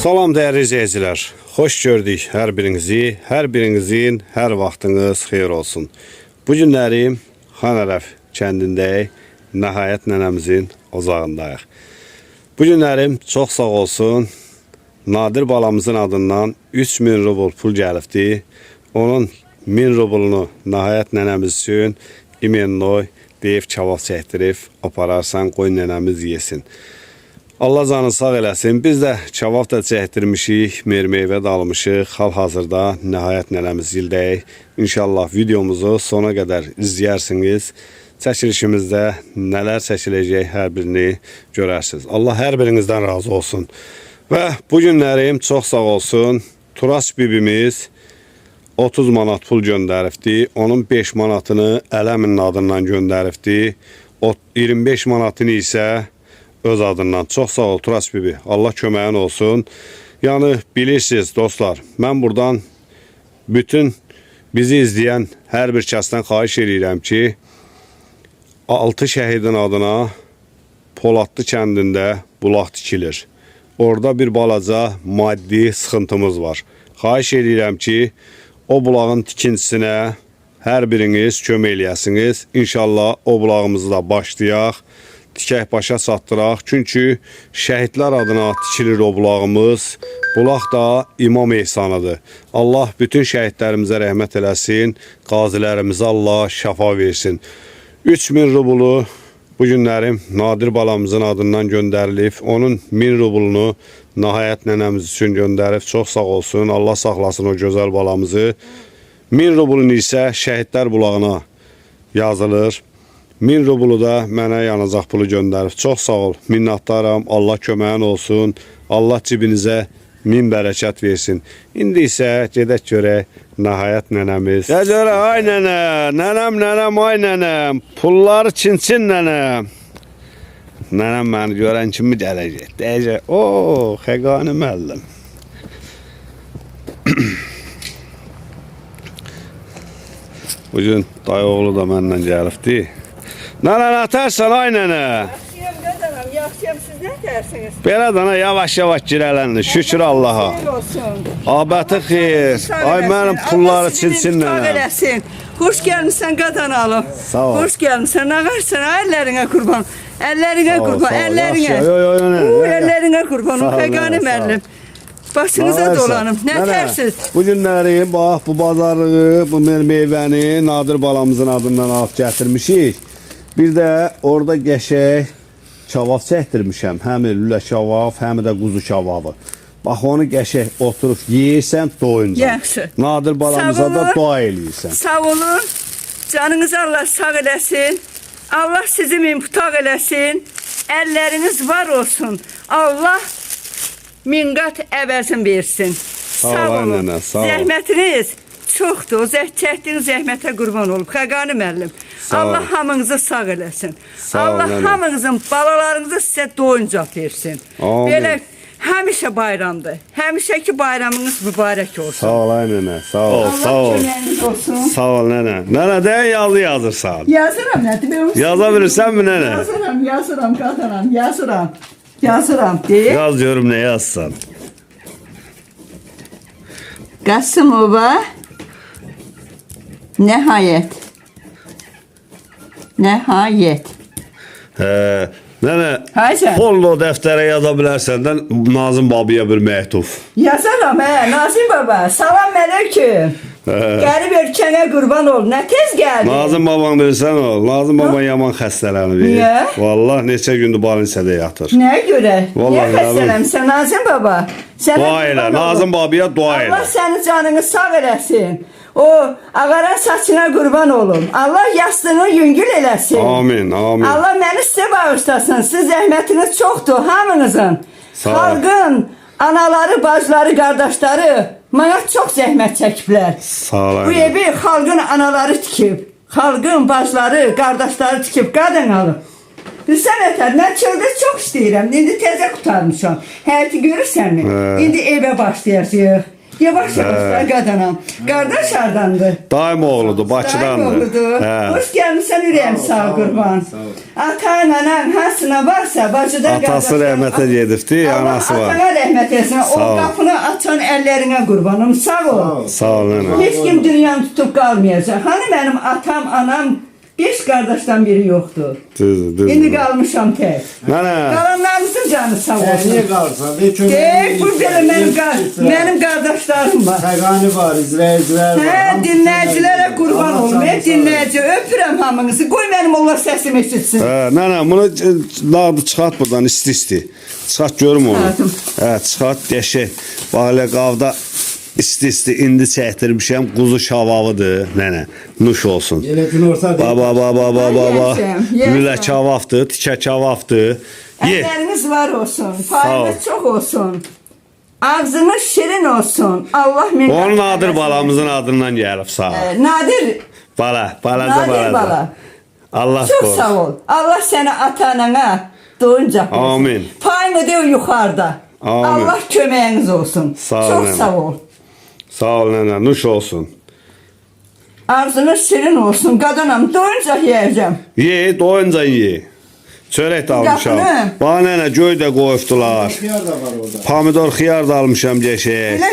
Salam dəyərli izləyicilər. Xoş gördük hər birinizi. Hər birinizin hər vaxtınız xeyir olsun. Bu günləri Xanərəf kəndindəyik. Nəhayət nənəmizin ocağındayıq. Bu günlərim çox sağ olsun. Nadir balamızın adından 3000 rubl pul gəlibdi. Onun 1000 rublunu nəhayət nənəmiz üçün imennoy deyib kebab çəkdirib apararsan qoy nənəmiz yesin. Allah canı sağ eləsin. Biz də kebab da çəkdirmişik, mermeyvə də almışıq. Hal-hazırda nəhayət nənəmiz gildəyik. İnşallah videomuzu sona qədər izləyərsiniz. Çəkilişimizdə nələr çəkiləcək hər birini görərsiniz. Allah hər birinizdən razı olsun. Və bu günlərim çox sağ olsun. Turas bibimiz 30 manat pul göndəribdi. Onun 5 manatını Ələmin adından göndəribdi. O 25 manatını isə öz adından. Çox sağ ol Turas bibi. Allah köməyin olsun. Yəni bilirsiniz dostlar, mən buradan bütün bizi izləyən hər bir kəsdən xahiş edirəm ki, 6 şəhidin adına Poladlı kəndində bulaq tikilir. Orada bir balaca maddi sıxıntımız var. Xahiş edirəm ki, o bulağın tikintisinə hər biriniz kömək eləyəsiniz. İnşallah o bulağımızı da başlayaq. Tikək başa çatdıraq. Çünki şəhidlər adına tikilir o bulağımız. Bulaq da imam ehsanıdır. Allah bütün şəhidlərimizə rəhmət eləsin. Qazilərimizə Allah şəfa versin. 3000 rublu bu günlərim Nadir balamızın adından göndərilib. Onun 1000 rublunu nəhayət nənəmiz üçün göndərib. Çox sağ olsun. Allah saxlasın o gözəl balamızı. 1000 rublunu isə şəhidlər bulağına yazılır. 1000 rublu da mənə yanacaq pulu göndərib. Çox sağ ol. Minnətdaram. Allah köməyin olsun. Allah cibinizə min bərəkət versin. İndi isə gedək görək nəhayət nənəmiz. Gəl görə ay nənə, nənəm nənəm ay nənəm. Pulları çinçin nənəm. Nənəm məni görən kimi gələcək. Deyəcək, o, Xəqani müəllim. Bugün dayı oğlu da məndən gəlibdi. Nənə nətərsən ay nənə? Yaxşıyam qazanam, yaxşıyam siz nə dersiniz? Belə dana yavaş-yavaş girələndi. Şükür Allaha. Xeyir olsun. Abəti xeyir. Ay mənim pulları sizin çilsin sağ nənəm. eləsin. Xoş gəlmisən qazanalım. Sağ ol. Əllərinə qurban. Əllərinə Sağ ol, qurban. sağ ol. Əllərinə. Yaxşı, yo, yo, yo, ol, Xəqani nənə, sağ ol. müəllim. Başınıza dolanım. Nə tərsiz? Bu günləri bax bu bazarlığı, bu me- meyvəni Nadir balamızın adından alıb gətirmişik. Bir də orada qəşəng kebab çəkdirmişəm. Həm lülə kebab, həm də quzu kebabı. Bax onu qəşəng oturub yeyirsən, doyunca. Yaxşı. Nadir balamıza Sağ da olun. dua eləyirsən. Sağ olun. Canınızı Allah sağ eləsin. Allah sizi mümtaq eləsin. Əlləriniz var olsun. Allah min qat əvəzin versin. Sağ ol, ay nənə, sağ ol. Zəhmətiniz çoxdur. Zəhd çəkdiyiniz zəhmətə qurban olub. Xəqani müəllim. Sağ. Allah hamınızı sağ eləsin. Sağ Allah nənə. hamınızın balalarınızı sizə doyunca versin. Amin. Belə həmişə bayramdır. Həmişəki bayramınız mübarək olsun. Sağ ol ay nənə, sağ ol, Allah sağ ol. köməyiniz olsun. Sağ ol nənə. Nənə də yazı yazırsan. Yazıram nədir? Ben Yaza bilirsənmi nənə? Yazıram, yazıram qadaram, yazıram. Yazıram deyir. Yaz görüm nə yazsan. Qasımova Nəhayət. Nəhayət. Hə, nənə, Haycan. follo dəftərə yaza bilərsən də Nazım babaya bir məktub. Yazaram hə, Nazim baba. Salam aleyküm. Gəlib ölkənə qurban ol. Nə tez gəldin? Nazım baban bilirsən o. Nazım baba yaman xəstələnib. Niyə? Vallahi neçə gündür balnisədə yatır. Nəyə görə? Vallahi Niyə xəstələmsən Nazim baba? Sənə Dua elə, qurban olum. Nazım babaya dua elə. Allah sənin canını sağ eləsin. O ağaran saçına qurban olum. Allah yastığını yüngül eləsin. Amin, amin. Allah məni sizə bağışlasın. Siz zəhmətiniz çoxdur hamınızın. Sağ ol. Xalqın anaları, bacıları, qardaşları mənə çox zəhmət çəkiblər. Sağ ol. Bu evi xalqın anaları tikib. Xalqın bacıları, qardaşları tikib, qadın alıb. Bilsən ətər, mən çöldə çox istəyirəm. İndi təzə qutarmışam. Həyəti görürsənmi? Hə. İndi evə başlayacağıq. Yavaş yavaş qadınam. Qardaş hardandır? Daim oğludur, Bakıdandır. Oldu. Hə. Hoş gəlmisən ürəyim sağ qurban. Ata, anan, hasına varsa, bacıda Atası rəhmətə gedibdi, anası var. Atana rəhmət etsin. O Sağ ol. qapını açan əllərinə qurbanım. Sağ ol. Sağ ol nənə. Heç kim dünyanı tutub qalmayacaq. Hani mənim atam, anam, beş qardaşdan biri yoxdur. Düzdür, düzdür. İndi qalmışam tək. Nənə, Qalanlarımızın canı sağ Sen olsun. niye kalsan? Ne çömleği Deyək, bu qar- mənim qardaşlarım var. Tegani var, izleyiciler var. Allah olum. canı Mən sağ dinləyici öpürəm hamınızı. Qoy mənim onlar səsimi eşitsin. hə, nənə bunu e, nağdı çıxart buradan isti-isti. Çıxart görüm onu. Çıxartım. Hə, çıxart deşək. Bax elə qavda isti-isti indi çəkdirmişəm. Quzu şavavıdır nənə. Nuş olsun. Yine gün orta değil. Baba baba baba baba. Lülə kavafdır, tikə kavafdır. Ye. Əlləriniz var olsun. ol. Payınız çox olsun. Ağzınız şirin olsun. Allah min Onun adır balamızın adından gəlib sağ. ol. Ee, Nadir, Bala, balaca Nadir balaca. bala. Allah Çox qorusun. sağ ol. Allah səni ata-anana doyunca versin. Amin. Payını da yuxarıda. Amin. Allah köməyiniz olsun. Sağ ol, nənə. sağ ol. Sağ ol nənə, nuş olsun. Ağzınız şirin olsun. Qadınam doyunca yeyəcəm. Ye, doyunca ye. Çörək də almışam. Bana nənə göy da var orada. Pomidor, xiyar da almışam geçək. Elə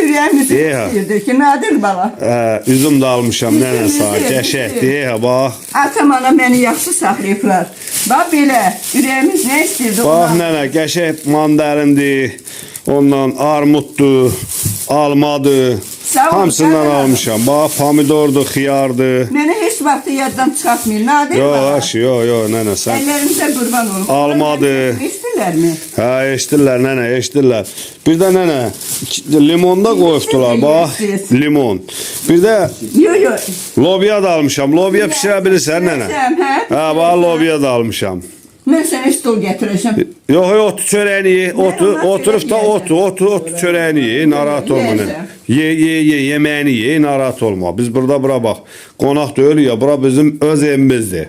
Ye, ha. istəyirdi ki, Nadir bala. Hə, üzüm də almışam nənə sağ. Üzüm, Geçək üzüm. deyə bax. Atam ana məni yaxşı saxlayıblar. Bax belə, ürəyimiz nə istəyirdi Bax ona. nənə, qəşəng mandarindir. Ondan armuddur, almadır. Hamısından almışam. Bax pomidordur, xiyardır. Məni heç vaxt yaddan çıxartmayın. Nadir Yo, bala. aş, yo, yo nənə sən. Əllərimizə qurban olum. Almadı. İstirlərmi? Hə, eşidirlər nənə, eşidirlər. Bir də nənə, limonda qoyubdular, bax, limon. Bir də Yo, yo. lobiya da almışam. Lobiya bişirə bilirsən nənə? Hə? Hə, bax, lobiya da almışam. Mən sənə stol gətirəcəm. Yox, yox, otur çörəyini ondan oturub da çörək otur, otur, otur çörəyini narahat olma nənə. Ye, ye, ye, yeməyini ye, narahat olma. Biz burada bura bax, qonaq deyil ya, bura bizim öz evimizdir.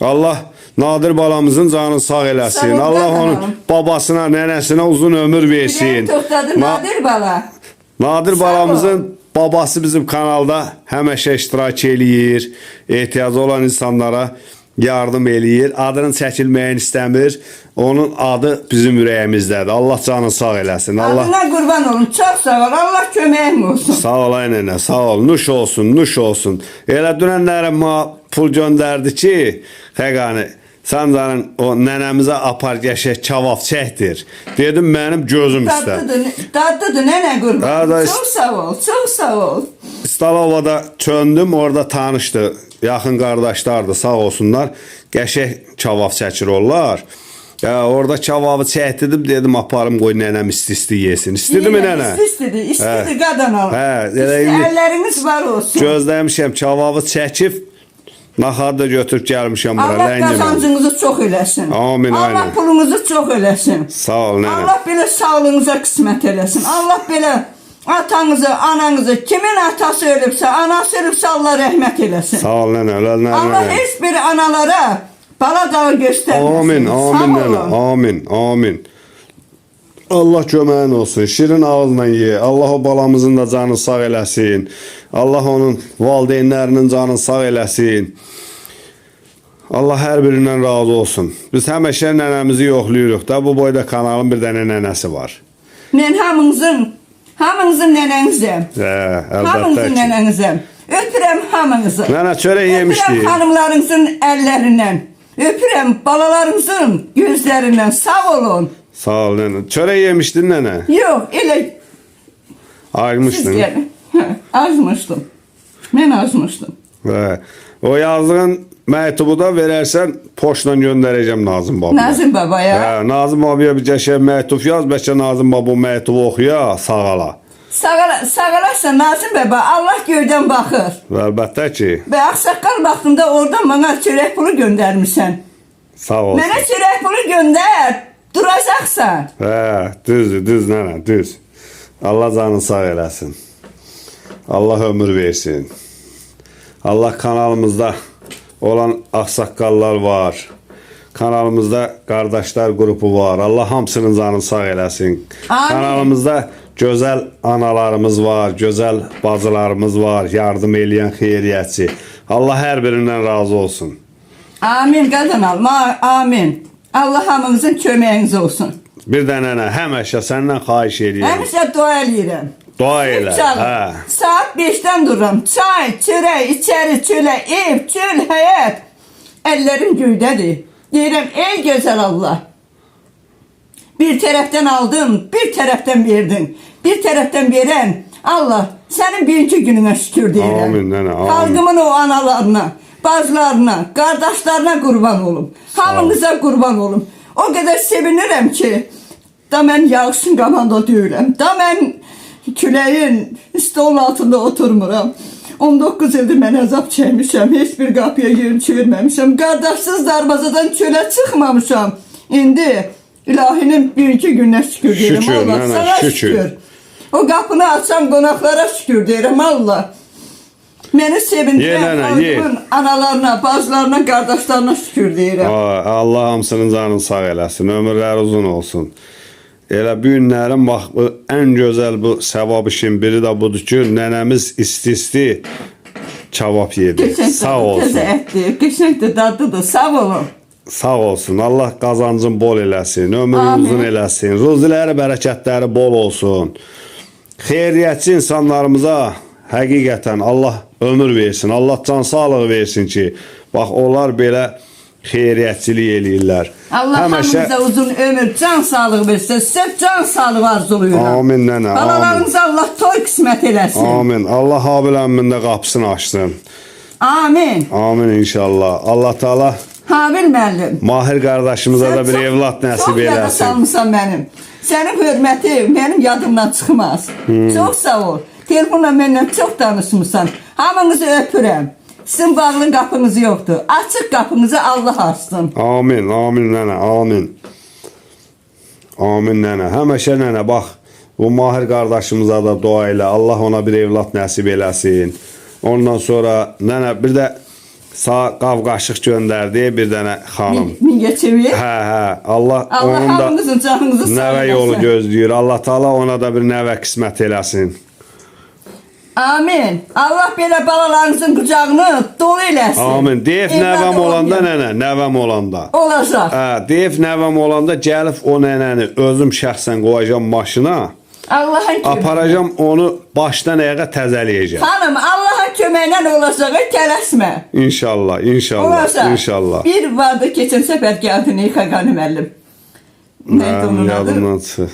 Allah Nadir balamızın canını sağ eləsin. Sağ ol, Allah onun qadınım. babasına, nənəsinə uzun ömür versin. toxtadı Na- Nadir bala. Nadir Sağ balamızın babası bizim kanalda həmişə iştirak eləyir. Ehtiyacı olan insanlara yardım eləyir. Adının çəkilməyini istəmir. Onun adı bizim ürəyimizdədir. Allah canını sağ eləsin. Allah Adına qurban olum. Çox sağ ol. Allah köməyim olsun. Sağ ol ay nənə, sağ ol. Nuş olsun, nuş olsun. Elə dünənlərim ma pul göndərdi ki, Xəqani, sən canın o nənəmizə apar gəşək kavaf çəkdir. Dedim mənim gözüm üstə. Dadlıdır, dadlıdır nənə qurban. Çox sağ ol, çox sağ ol. İstalovada çöndüm, orada tanışdı. Yaxın qardaşlardı, sağ olsunlar. Qəşəng kavaf çəkir onlar. Ya orada kavabı çəkdirdim, dedim aparım qoy nənəm isti-isti yesin. İstidi mi nənə? İstidi, istidi qadan ol. Hə, əlləriniz var olsun. Gözləmişəm kavabı çəkib naxarı da götürüb gəlmişəm bura Allah qazancınızı çox eləsin. Amin, Allah aynen. pulunuzu çox eləsin. Sağ ol nənə. Allah belə sağlığınıza qismət eləsin. Allah belə atanızı, ananızı, kimin atası ölübsə, anası ölübsə Allah rəhmət eləsin. Sağ ol nənə. Ölənlər Allah heç bir analara bala dağı göstərməsin. Amin, amin olun. nənə. Amin, amin. Allah köməyin olsun. Şirin ağızla ye. Allah o balamızın da canını sağ eləsin. Allah onun valideynlərinin canını sağ eləsin. Allah hər birindən razı olsun. Biz həmişə nənəmizi yoxlayırıq da. Bu boyda kanalın bir dənə nənəsi var. Mən hamınızın. Hə, əlbəttə Hamınızın ki. nənənizəm. Öpürəm hamınızı. Nənə çörək yemişdik. Öpürəm xanımlarınızın əllərindən. Öpürəm balalarınızın gözlərindən. Sağ olun. Sağ ol nənə. Çörək yemişdin nənə. Yox, elə siz Aymışdın. Hə, Azmışdım. Mən azmışdım. Hə. O yazdığın məktubu da verərsən, poçtla göndərəcəm Nazım babaya. Nazım babaya. Hə, Nazım babaya bir qəşəng məktub yaz, bəlkə Nazım baba o məktubu oxuya, sağala. Sağala, sağalarsa Nazım baba Allah göydən baxır. Və əlbəttə ki, Və ağsaqqal vaxtında orada mənə çörək pulu göndərmisən. sağ olsun. Mənə çörək pulu göndər. Duracaqsan. Hə, düzdür, düz nənə, düz. Allah canını sağ eləsin. Allah ömür versin. Allah kanalımızda olan ağsaqqallar var. Kanalımızda qardaşlar qrupu var. Allah hamısının canını sağ eləsin. Amin. Kanalımızda gözəl analarımız var, gözəl bacılarımız var, yardım eləyən xeyriyyətçi. Allah hər birindən razı olsun. Amin qadın alma. Amin. Allah hamımızın köməyiniz olsun. Bir də nənə, həmişə səndən xahiş eləyirəm. Həmişə dua eləyirəm. Hə. Saat 5-dən dururam. Çay, çörək, içəri, çölə, ev, çöl, həyat. Əllərim göydədir. Deyirəm, ey gözəl Allah. Bir tərəfdən aldın, bir tərəfdən verdin. Bir tərəfdən verən Allah, sənin birinci gününə şükür deyirəm. Amin, nənə, amin. Xalqımın o analarına, bacılarına, qardaşlarına qurban olum. Hamınıza qurban olum. O qədər sevinirəm ki, da mən yağışın qamanda deyiləm. Da mən küləyin stolun altında oturmuram. 19 ildir mən əzab çəkmişəm. Heç bir qapıya yerin çevirməmişəm. Qardaşsız darvazadan çölə çıxmamışam. İndi ilahinin birinci gününə şükür deyirəm. Şükür, Allah, nənə, sana şükür. şükür. O qapını açan qonaqlara şükür deyirəm Allah. Məni sevindirən xalqımın analarına, bacılarına, qardaşlarına şükür deyirəm. Allah hamısının canını sağ eləsin, ömürləri uzun olsun. Elə bu günlərin bax bu ən gözəl bu savab işin biri də budur ki, nənəmiz isti-isti kebab yedi. Sağ olsun. Təzə ətdir, qəşəngdir, dadlıdır. Sağ olun. Sağ olsun. Allah qazancın bol eləsin, ömrün Amin. uzun eləsin, ruziləri, bərəkətləri bol olsun. Xeyriyyətçi insanlarımıza həqiqətən Allah ömür versin, Allah can sağlığı versin ki, bax onlar belə xeyriyyətçilik eləyirlər. Allah hamımıza uzun ömür, can sağlığı versin. Sırf can sağlığı arzuluyorum. Amin nənə. Balalarınıza Allah toy qismət eləsin. Amin. Allah Habil də qapısını açsın. Amin. Amin inşallah. Allah Taala Habil müəllim. Mahir qardaşımıza da bir Sən evlad nəsib Çox yada eləsin. salmısan mənim. Sənin hörməti mənim yadımdan çıxmaz. Hmm. Çox sağ ol. Telefonla məndən çox danışmısan. Hamınızı öpürəm. Sizin bağlı qapınız yoxdur. Açıq qapınızı Allah açsın. Amin, amin nənə, amin. Amin nənə. Həmişə nənə bax, bu Mahir qardaşımıza da dua elə. Allah ona bir evlad nəsib eləsin. Ondan sonra nənə bir də sağ qavqaşıq göndərdi bir dənə xanım. Mingəçevi. Hə, hə. Allah, Allah onun da canınızı nəvə yolu gözləyir. Allah Taala ona da bir nəvə qismət eləsin. Amin. Allah belə balalarınızın qucağını dolu eləsin. Amin. Evladı nəvəm olanda nənə, nəvəm olanda. Olacaq. Hə, deyib nəvəm olanda gəlib o nənəni özüm şəxsən qoyacam maşına. Allahın köməyi. Aparacam onu başdan ayağa təzələyəcəm. Xanım, Allahın köməyindən olacaq. Tələsmə. İnşallah, inşallah, Olacaq. inşallah. Bir vardı keçən səfər gəldi Neyxa Qani müəllim. Neydi onun adı? çıxır.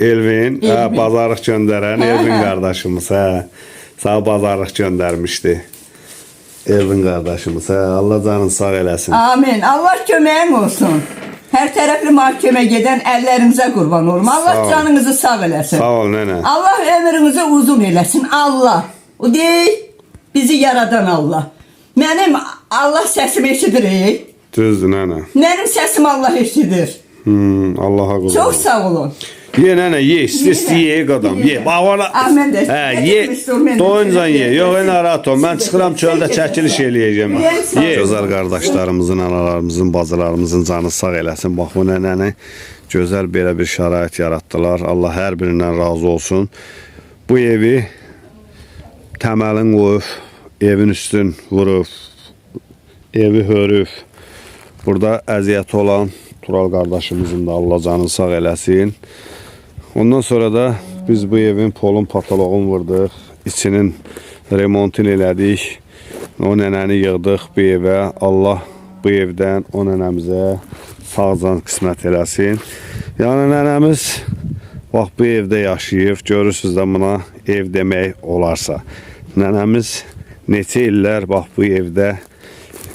Elvin. Elvin, hə, Elvin. bazarlıq göndərən Hə, Elvin hə. qardaşımız, hə. Sağ bazarlıq göndərmişdi. Elvin qardaşımız, hə. Allah canını sağ eləsin. Amin. Allah köməyin olsun. Hər tərəfli məhkəmə gedən əllərinizə qurban olum. Allah Sağ ol. canınızı sağ eləsin. Sağ ol nənə. Allah ömrünüzü uzun eləsin. Allah. O deyil, bizi yaradan Allah. Mənim Allah səsimi eşidir. Düzdür nənə. Mənim səsim Allah eşidir. Hmm, Allaha qurban. Çox sağ olun. Ye nənə, ye, isti-isti Ye. qadam, Ye. mən də- Hə, mən ye. Doyuncan ye. Yox, narahat ol. Mən çıxıram çöldə çəkiliş eləyəcəm. Ye. Ye. Gözəl qardaşlarımızın, analarımızın, bacılarımızın canı sağ eləsin. Bax bu nənəni gözəl belə bir şərait yaratdılar. Allah hər birindən razı olsun. Bu evi təməlin qoyub, evin üstün vurub, evi hörüb. Burada əziyyət olan Tural qardaşımızın da Allah canını sağ eləsin. Ondan sonra da biz bu evin polun patoloğunu vurduq. İçinin remontunu elədik. O nənəni yığdıq bu evə. Allah bu evdən o nənəmizə sağ can qismət eləsin. Yəni nənəmiz bax bu evdə yaşayıb. Görürsüz də buna ev demək olarsa. Nənəmiz neçə illər bax bu evdə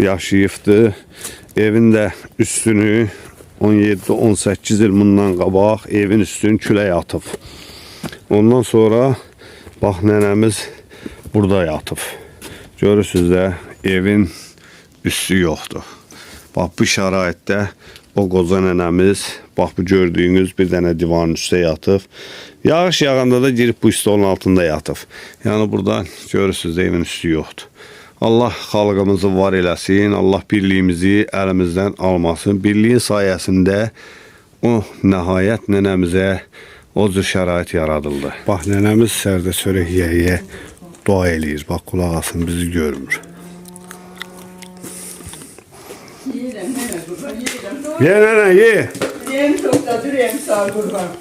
yaşayıbdı. Evin də üstünü 17-18 il bundan qabaq evin üstünü külək atıb. Ondan sonra bax nənəmiz burada yatıb. Görürsüz də evin üstü yoxdur. Bax bu şəraitdə o qoca nənəmiz bax bu gördüyünüz bir dənə divanın üstə yatıb. Yağış yağanda da girib bu stolun altında yatıb. Yəni burada görürsüz də evin üstü yoxdur. Allah xalqımızı var eləsin. Allah birliyimizi əlimizdən almasın. Birliyin sayəsində o nəhayət nənəmizə o cür şərait yaradıldı. Bax nənəmiz sərdə çörək yeyə dua eləyir. Bax qulaq asın bizi görmür. Yiyirəm, nənə qurban. Ye nənə ye. Yiyirəm, çoxda durayım, sağ qurban.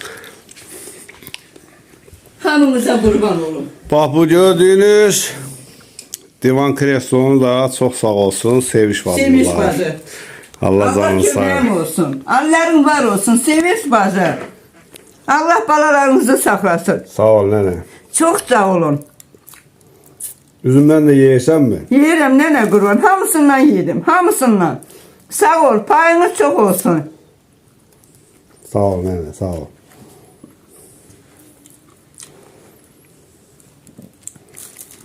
Hamınıza qurban olum. Bax bu gördüyünüz divan kreslonu da çox sağ olsun. Seviş bacı. Sevinç bacı. Allah canını sağ olsun. Allah'ın var olsun. Sevinç bacı. Allah balalarınızı saklasın. Sağ ol nənə. Çok sağ olun. Üzümdən də yeyərsənmi? Yiyirəm nənə qurban. Hamısından yedim. Hamısından. Sağ ol. Payınız çok olsun. Sağ ol nənə, sağ ol.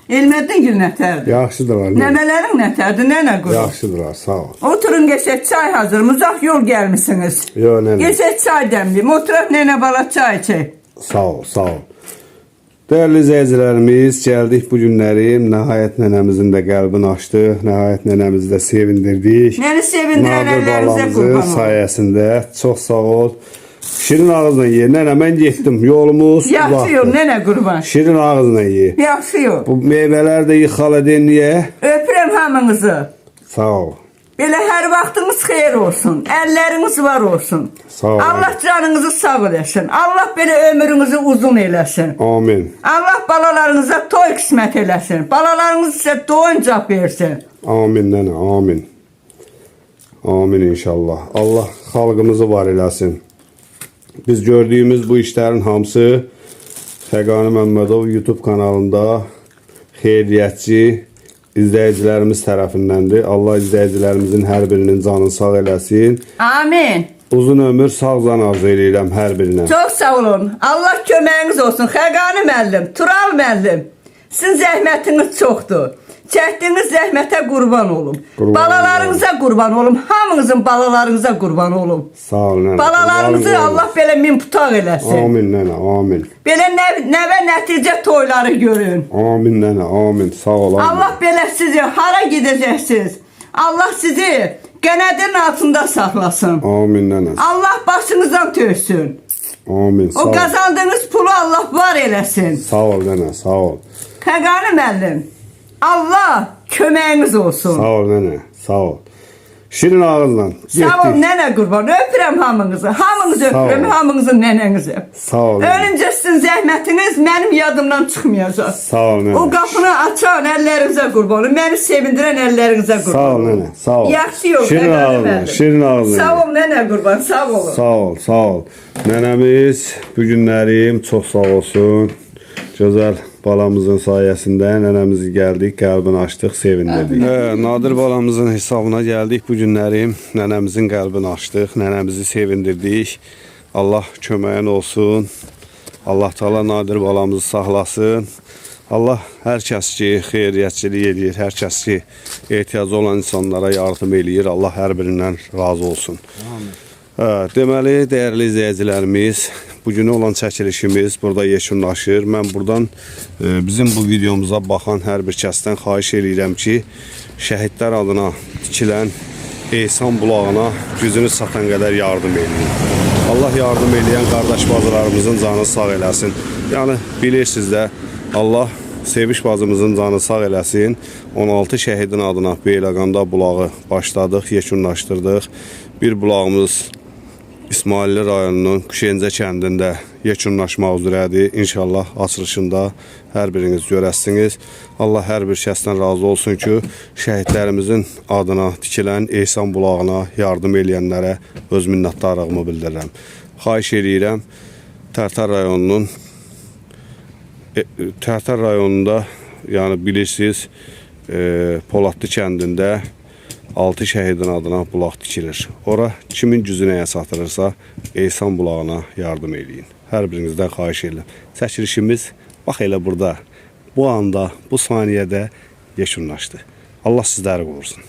Elmədin gül nətərdir. Yaxşıdır var. Nənə. Nəmələrin nətərdir nənə qurban. Yaxşıdır var, sağ ol. Oturun geçək çay hazır. Uzaq yol gəlmisiniz. Yo nənə. Geçək çay dəmliyim. Oturaq nənə bala çay içək. Sağ ol, sağ ol. Değerli izleyicilerimiz, geldik bu günlerim. Nəhayət nənəmizin də qəlbini açdıq. Nəhayət nənəmizi də sevindirdik. Nəni sevindirən Nadir əllərinizə balamızın qurban olun. sayəsində. Çox sağ ol. Şirin ağzına ye. Nənə mən getdim. Yolumuz Yaxşı yol nənə qurban. Şirin ağzına ye. Yaxşı yol. Bu meyveler de yıxal edin niye? Öpürəm hamınızı. Sağ ol. Belə hər vaxtınız xeyir olsun. Əlləriniz var olsun. Sağ ol. Allah canınızı sağ eləsin. Allah belə ömrünüzü uzun eləsin. Amin. Allah balalarınıza toy qismət eləsin. Balalarınız sizə doyuncaq versin. Amin nənə, amin. Amin inşallah. Allah xalqımızı var eləsin. Biz gördüyümüz bu işlərin hamısı Fəqani Məmmədov YouTube kanalında xeyriyyətçi izləyicilərimiz tərəfindəndir. Allah izləyicilərimizin hər birinin canını sağ eləsin. Amin. Uzun ömür, sağ can arzu eləyirəm hər birinə. Çox sağ olun. Allah köməyiniz olsun. Xəqani müəllim, Tural müəllim. Sizin zəhmətiniz çoxdur. Çəkdiyiniz zəhmətə qurban olum. Qurban Balalarınıza qurban olum. Hamınızın balalarınıza qurban olum. Sağ ol nənə. Balalarınızı Qurbanın Allah belə min putaq eləsin. Amin nənə, amin. Belə nəv- nəvə nəticə toyları görün. Amin nənə, amin. Sağ ol. amin. Allah belə sizi hara gedəcəksiniz? Allah sizi qənədin altında saxlasın. Amin nənə. Allah başınızdan töksün. Amin. Sağ O qazandığınız pulu Allah var eləsin. Sağ ol nənə, sağ ol. Xəqani müəllim, Allah köməyiniz olsun. Sağ ol nənə, sağ ol. Şirin ağızla. Sağ ol getdik. nənə qurban. Öpürəm hamınızı. Hamınızı Sağ ol. öpürəm, hamınızın nənənizi. Sağ ol. nənə. Ölüncə sizin zəhmətiniz mənim yadımdan çıxmayacaq. Sağ ol nənə. O qapını açan əllərinizə qurban. Məni sevindirən əllərinizə qurban Sağ ol nənə, sağ ol. Yaxşı yol. Şirin ağızla, müəllim. şirin ağızla. Sağ ol nənə qurban, sağ olun. Sağ ol, sağ ol. Nənəmiz bu günlərim çox sağ olsun. Gözəl balamızın sayəsində nənəmizi gəldik, qəlbini açdıq, sevindirdik. Hə, Nadir balamızın hesabına gəldik bu günlərim. Nənəmizin qəlbini açdıq, nənəmizi sevindirdik. Allah köməyin olsun. Allah Taala Nadir balamızı saxlasın. Allah hər kəs ki xeyriyyətçilik edir, hər kəs ki ehtiyacı olan insanlara yardım eləyir. Allah hər birindən razı olsun. Hə, deməli, dəyərli izləyicilərimiz, bu günə olan çəkilişimiz burada yekunlaşır. Mən buradan e, bizim bu videomuza baxan hər bir kəsdən xahiş eləyirəm ki, şəhidlər adına tikilən Ehsan bulağına gücünü satan qədər yardım eləyin. Allah yardım eləyən qardaş bacılarımızın canı sağ eləsin. Yəni bilirsiniz də Allah Seviş bacımızın canı sağ eləsin. 16 şəhidin adına Beyləqanda bulağı başladıq, yekunlaşdırdıq. Bir bulağımız İsmailli rayonunun Küşencə kəndində yekunlaşmaq üzrədir. İnşallah açılışında hər biriniz görəsiniz. Allah hər bir şəxsdən razı olsun ki, şəhidlərimizin adına tikilən Ehsan bulağına yardım eləyənlərə öz minnətdarlığımı bildirirəm. Xahiş eləyirəm Tərtər rayonunun e, Tərtər rayonunda yəni bilirsiniz e, kəndində 6 şəhidin adına bulaq tikilir. Ora kimin gücünə çatdırırsa Ehsan bulağına yardım eləyin. Hər birinizdən xahiş edirəm. Çəkilişimiz bax elə burada bu anda, bu saniyədə yekunlaşdı. Allah sizləri qorusun.